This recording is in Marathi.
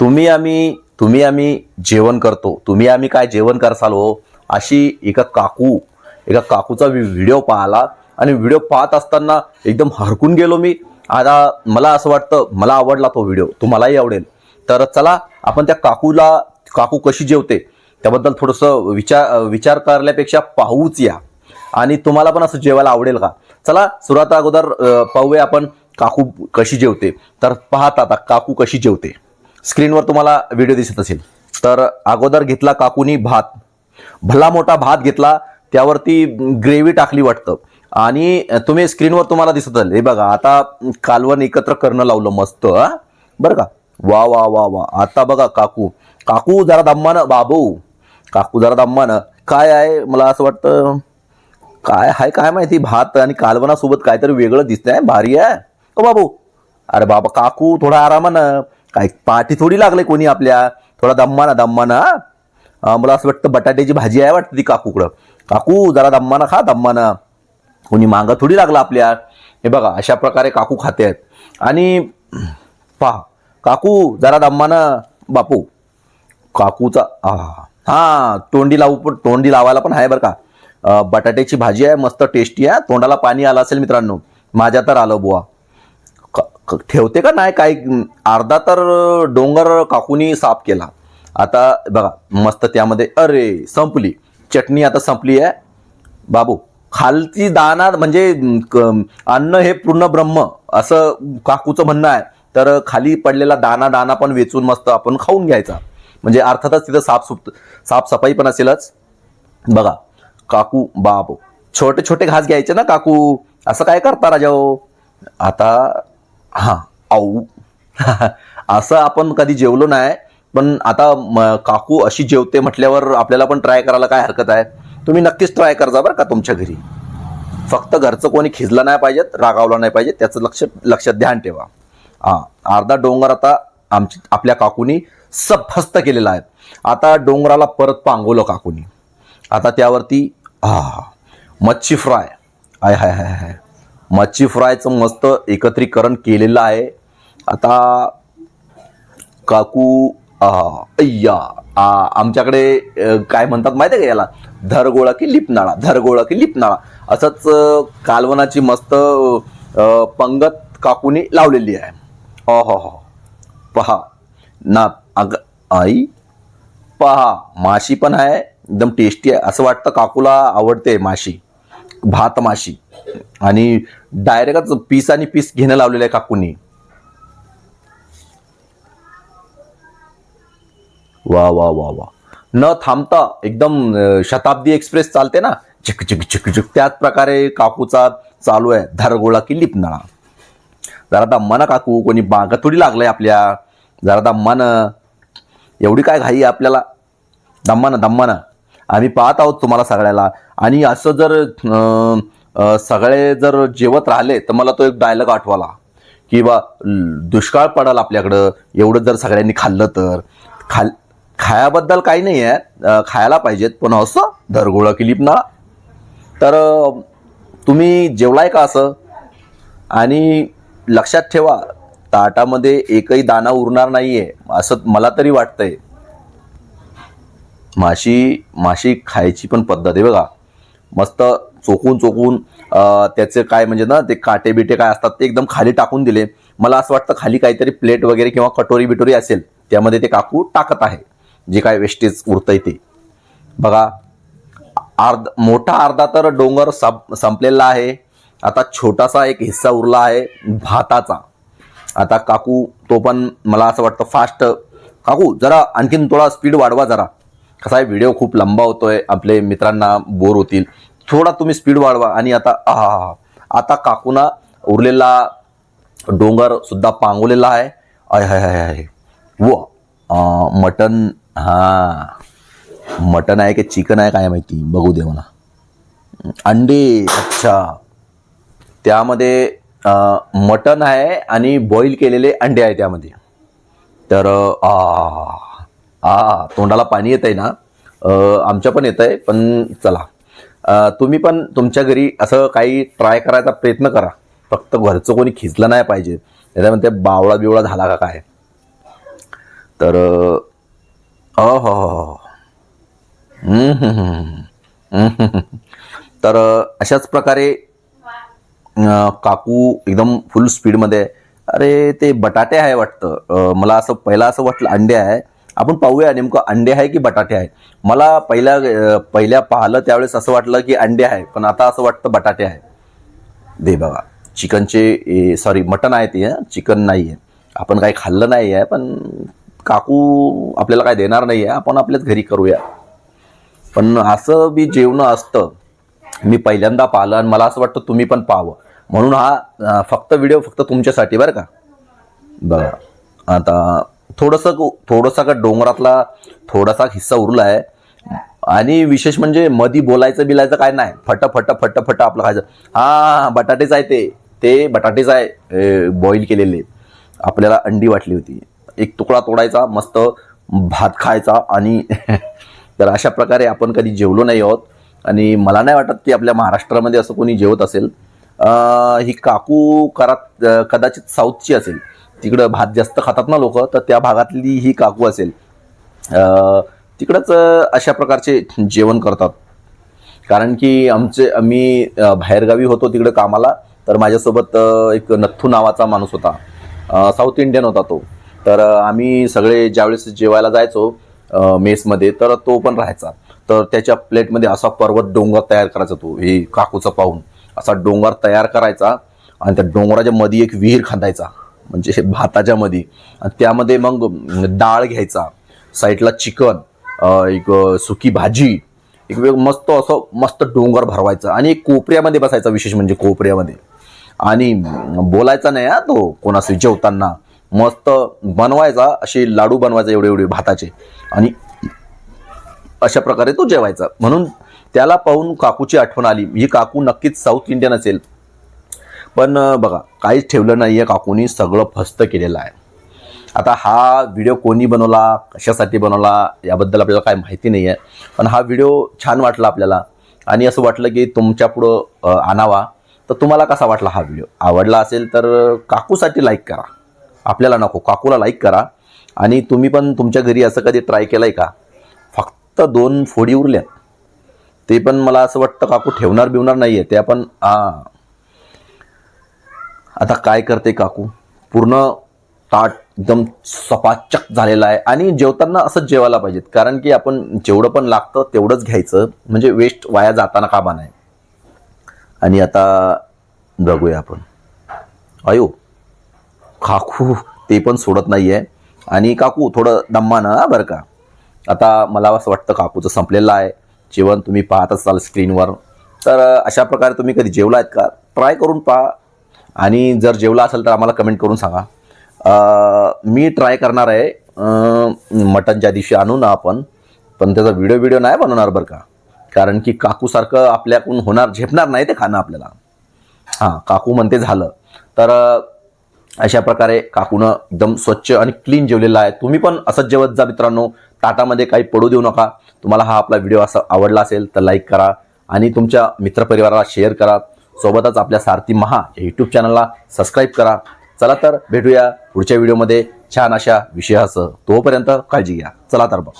तुम्ही आम्ही तुम्ही आम्ही जेवण करतो. तुम्ही आम्ही काय जेवण करसाल हो? अशी एका काकू एका काकूचा व्हिडिओ पाहिला. आणि व्हिडिओ पाहत असताना एकदम हरकून गेलो मी. आता मला असं वाटतं मला आवडला तो व्हिडिओ तुम्हालाही आवडेल. तर चला आपण त्या काकूला काकू कशी जेवते त्याबद्दल थोडंसं विचार विचार करण्यापेक्षा पाहूच या. आणि तुम्हाला पण असं जेवायला आवडेल का? चला सुरुवात अगोदर पाहूया आपण काकू कशी जेवते. तर पाहता आता काकू कशी जेवते. स्क्रीनवर तुम्हाला व्हिडिओ दिसत असेल. तर अगोदर घेतला काकूनी भात. भला मोठा भात घेतला त्यावरती ग्रेव्ही टाकली वाटतं. आणि तुम्ही स्क्रीनवर तुम्हाला दिसत असेल. हे बघा आता कालवण एकत्र करणं लावलं मस्त बरं का? वा वा वा वा. आता बघा काकू. काकू जरा दम्मानं बाबू. काकू जरा दम्मानं. काय आहे? मला असं वाटतं काय हाय काय माहिती? भात आणि कालवणासोबत काहीतरी वेगळं दिसतंय भारी आहे. ओ बाबू. अरे बाबा काकू थोडा आरामानं. काय पाठी थोडी लागले कोणी आपल्या? थोडा दम्माना दम्माना. मला असं वाटतं बटाट्याची भाजी आहे वाटतं ती काकूकडं. काकू जरा दम्माना खा दम्माना. कोणी मागं थोडी लागला आपल्या. हे बघा अशा प्रकारे काकू खाते आहेत. आणि पहा काकू जरा दम्मानं. बापू काकूचा हा तोंडी लावू पण तोंडी लावायला पण आहे बरं का. बटाट्याची भाजी आहे मस्त टेस्टी आहे. तोंडाला पाणी आलं असेल मित्रांनो. माझ्या तर आलं बुवा. ठेवते का नाही काही? अर्धा तर डोंगर काकूनी साफ केला. आता बघा मस्त त्यामध्ये अरे संपली. चटणी आता संपली आहे. बाबू खालची दाना म्हणजे क- अन्न हे पूर्ण ब्रह्म असं काकूचं म्हणणं आहे. तर खाली पडलेला दाना दाना पण वेचून मस्त आपण खाऊन घ्यायचा. म्हणजे अर्थातच तिथं साफसुफ साफसफाई पण असेलच. बघा काकू बाबू छोटे छोटे घास घ्यायचे ना काकू? असं काय करता राजा हो? आता हां. आऊ. असं आपण कधी जेवलो नाही पण आता म- काकू अशी जेवते म्हटल्यावर आपल्याला पण ट्राय करायला काय हरकत आहे? तुम्ही नक्कीच ट्राय करजा बरं का तुमच्या घरी. फक्त घरचं कोणी खिजलं नाही पाहिजेत रागावलं नाही पाहिजे त्याचं लक्ष लक्षात ध्यान ठेवा. हा अर्धा डोंगर आता आमची आपल्या काकूनी सफस्त केलेला आहे. आता डोंगराला परत पांगवलं काकूनी. आता त्यावरती हा मच्छी फ्राय आय हाय हाय हाय. मच्छी फ्रायचं मस्त एकत्रीकरण केलेलं आहे. आता काकू अय्या आ, आमच्याकडे काय म्हणतात माहिती आहे का याला? धरगोळा की लिपनाळा धरगोळा की लिपनाळा. असंच कालवनाची मस्त पंगत काकूनी लावलेली आहे. हो हो हो. पहा. ना अग आई. पहा. माशी पण आहे. एकदम टेस्टी आहे. असं वाटतं काकूला आवडते माशी. भात माशी. आणि डायरेक्टच पीस आणि पीस घेणं लावलेलं आहे काकूनी. वा वा वा वा. न थांबता एकदम शताब्दी एक्सप्रेस चालते ना? चिक चिक चिक चिक त्याच प्रकारे काकूचा चालू आहे धरगोळा की लिपनाळा. जरा मन काकू कोणी बागा थोडी लागलंय आपल्या. जरा दम्मानं एवढी काय घाई आहे आपल्याला? दम्मानं दम्मानं. आम्ही पाहत आहोत तुम्हाला सगळ्याला. आणि असं जर सगळे जर जेवत राहिले तर मला तो एक डायलॉग आठवाला. की बा दुष्काळ पडाल आपल्याकडं एवढं जर सगळ्यांनी खाल्लं तर. खाल खायाबद्दल काही नाही आहे खायला पाहिजेत पण असं धरगोळा केली ना. तर तुम्ही जेवलाय का असं? आणि लक्षात ठेवा ताटामध्ये एकही दाना उरणार नाही आहे असं मला तरी वाटतंय. माशी माशी खायची पण पद्धत आहे बघा. मस्त चोकून चोकून त्याचे काय म्हणजे ना ते काटे बिटे काय असतात ते एकदम खाली टाकून दिले. मला असं वाटतं खाली काहीतरी प्लेट वगैरे किंवा कटोरी बिटोरी असेल त्यामध्ये ते काकू टाकत आहे. जे काय वेस्टेज उरतंय ते. बघा अर्ध मोठा अर्धा तर डोंगर संप संपलेला आहे. आता छोटासा एक हिस्सा उरला आहे भाताचा. आता काकू तो पण मला असं वाटतं फास्ट काकू जरा आणखीन थोडा स्पीड वाढवा जरा. कसा आहे व्हिडिओ खूप लंबा होतोय आपले मित्रांना बोर होतील. थोडा तुम्ही स्पीड वाढवा आणि आता आहा आता काकूना उरलेला डोंगर सुद्धा पांगवलेला आहे. आय हाय हाय हाय. व मटन हा. मटन आहे की चिकन आहे काय माहिती? बघू दे मला अंडे अच्छा. त्यामध्ये मटन आहे आणि बॉईल केलेले अंडे आहे त्यामध्ये. तर आ हा तोंडाला पाणी येत आहे ना आमच्या पण येत आहे पण चला. तुम्ही पण तुमच्या घरी असं काही ट्राय करायचा प्रयत्न करा. फक्त घरचं कोणी खिचलं नाही पाहिजे. त्याच्यामध्ये बावळा बिवळा झाला का काय? तर अ हो हो हो. तर अशाच प्रकारे काकू एकदम फुल स्पीडमध्ये आहे. अरे ते बटाटे आहे वाटतं. मला असं पहिला असं वाटलं अंडे आहे. आपण पाहूया नेमकं अंडे आहे की बटाटे आहे मला पहिल्या पहिल्या पाहिलं त्यावेळेस असं वाटलं की अंडे आहे पण आता असं वाटतं बटाटे आहे दे बाबा. चिकनचे सॉरी मटन आहे ते चिकन नाही आहे. आपण काही खाल्लं नाही आहे पण काकू आपल्याला काय देणार नाही आहे. आपण आपल्याच घरी करूया. पण असं बी जेवणं असतं. मी पहिल्यांदा पाहिलं आणि मला असं वाटतं तुम्ही पण पाहावं. म्हणून हा फक्त व्हिडिओ फक्त तुमच्यासाठी बरं का? बघा आता थोडंसं थोडासा का डोंगरातला थोडासा हिस्सा उरला आहे आणि विशेष म्हणजे मधी बोलायचं बिलायचं काय नाही. फट फट फट फट आपलं खायचं. हा बटाटेच आहे ते. ते बटाटेच आहे बॉईल केलेले. आपल्याला अंडी वाटली होती. एक तुकडा तोडायचा मस्त भात खायचा आणि तर अशा प्रकारे आपण कधी जेवलो नाही आहोत. आणि मला नाही वाटत की आपल्या महाराष्ट्रामध्ये असं कोणी जेवत असेल. ही काकू करात कदाचित साऊथची असेल. तिकडं भात जास्त खातात ना लोक तर त्या भागातली ही काकू असेल तिकडंच अशा प्रकारचे जेवण करतात. कारण की आमचे आम्ही बाहेरगावी होतो तिकडे कामाला तर माझ्यासोबत एक नथू नावाचा माणूस होता. साऊथ इंडियन होता तो. तर आम्ही सगळे ज्यावेळेस जेवायला जायचो मेसमध्ये तर तो पण राहायचा. तर त्याच्या प्लेटमध्ये असा पर्वत डोंगर तयार करायचा तो हे काकूचा पाहून. असा डोंगर तयार करायचा आणि त्या डोंगराच्या मध्ये एक विहीर खांदायचा. म्हणजे भाताच्या मध्ये त्यामध्ये मग डाळ घ्यायचा. साईडला चिकन एक सुकी भाजी एक वेग मस्त असं मस्त डोंगर भरवायचा. आणि एक कोपऱ्यामध्ये बसायचा विशेष म्हणजे कोपऱ्यामध्ये. आणि बोलायचा नाही हा तो कोणाशी जेवताना. मस्त बनवायचा असे लाडू बनवायचा एवढे एवढे भाताचे. आणि अशा प्रकारे तो जेवायचा. म्हणून त्याला पाहून काकूची आठवण आली. ही काकू नक्कीच साऊथ इंडियन असेल. पण बघा काहीच ठेवलं नाही आहे काकूनी सगळं फस्त केलेलं आहे. आता हा व्हिडिओ कोणी बनवला कशासाठी बनवला याबद्दल आपल्याला काय माहिती नाही आहे पण हा व्हिडिओ छान वाटला आपल्याला. आणि असं वाटलं की तुमच्या पुढं आणावा. तर तुम्हाला कसा वाटला हा व्हिडिओ? आवडला असेल तर काकूसाठी लाईक करा. आपल्याला नको काकूला लाईक करा. आणि तुम्ही पण तुमच्या घरी असं कधी ट्राय केलं आहे का? फक्त दोन फोडी उरल्यात. ते पण मला असं वाटतं काकू ठेवणार बिवणार नाही आहे ते पण हां आता काय करते काकू? पूर्ण ताट एकदम सपाचक झालेला आहे आणि जेवताना असंच जेवायला पाहिजेत. कारण की आपण जेवढं पण लागतं तेवढंच घ्यायचं. म्हणजे वेस्ट वाया जाताना कामा नाही आणि आता बघूया आपण. अयो काकू ते पण सोडत नाही आहे आणि काकू थोडं दम्मानं हा बरं का? आता मला असं वाटतं काकूचं संपलेलं आहे. जेवण तुम्ही पाहत असाल स्क्रीनवर तर अशा प्रकारे तुम्ही कधी जेवला आहेत का? ट्राय करून पहा. आणि जर जेवला असेल तर आम्हाला कमेंट करून सांगा. मी ट्राय करणार आहे मटनच्या मटणच्या दिवशी आणू ना आपण पण त्याचा व्हिडिओ व्हिडिओ नाही बनवणार बरं का. कारण की काकूसारखं आपल्याकडून होणार झेपणार नाही ते खाणं आपल्याला. हां काकू म्हणते झालं. तर अशा प्रकारे काकूनं एकदम स्वच्छ आणि क्लीन जेवलेलं आहे. तुम्ही पण असंच जेवत जा मित्रांनो. ताटामध्ये काही पडू देऊ नका. तुम्हाला हा आपला व्हिडिओ असा आवडला असेल तर लाईक करा आणि तुमच्या मित्रपरिवाराला शेअर करा. सोबतच आपल्या सारथी महा या यूट्यूब चॅनलला सबस्क्राईब करा. चला तर भेटूया पुढच्या व्हिडिओमध्ये छान अशा विषयासह तोपर्यंत काळजी घ्या. चला तर बघ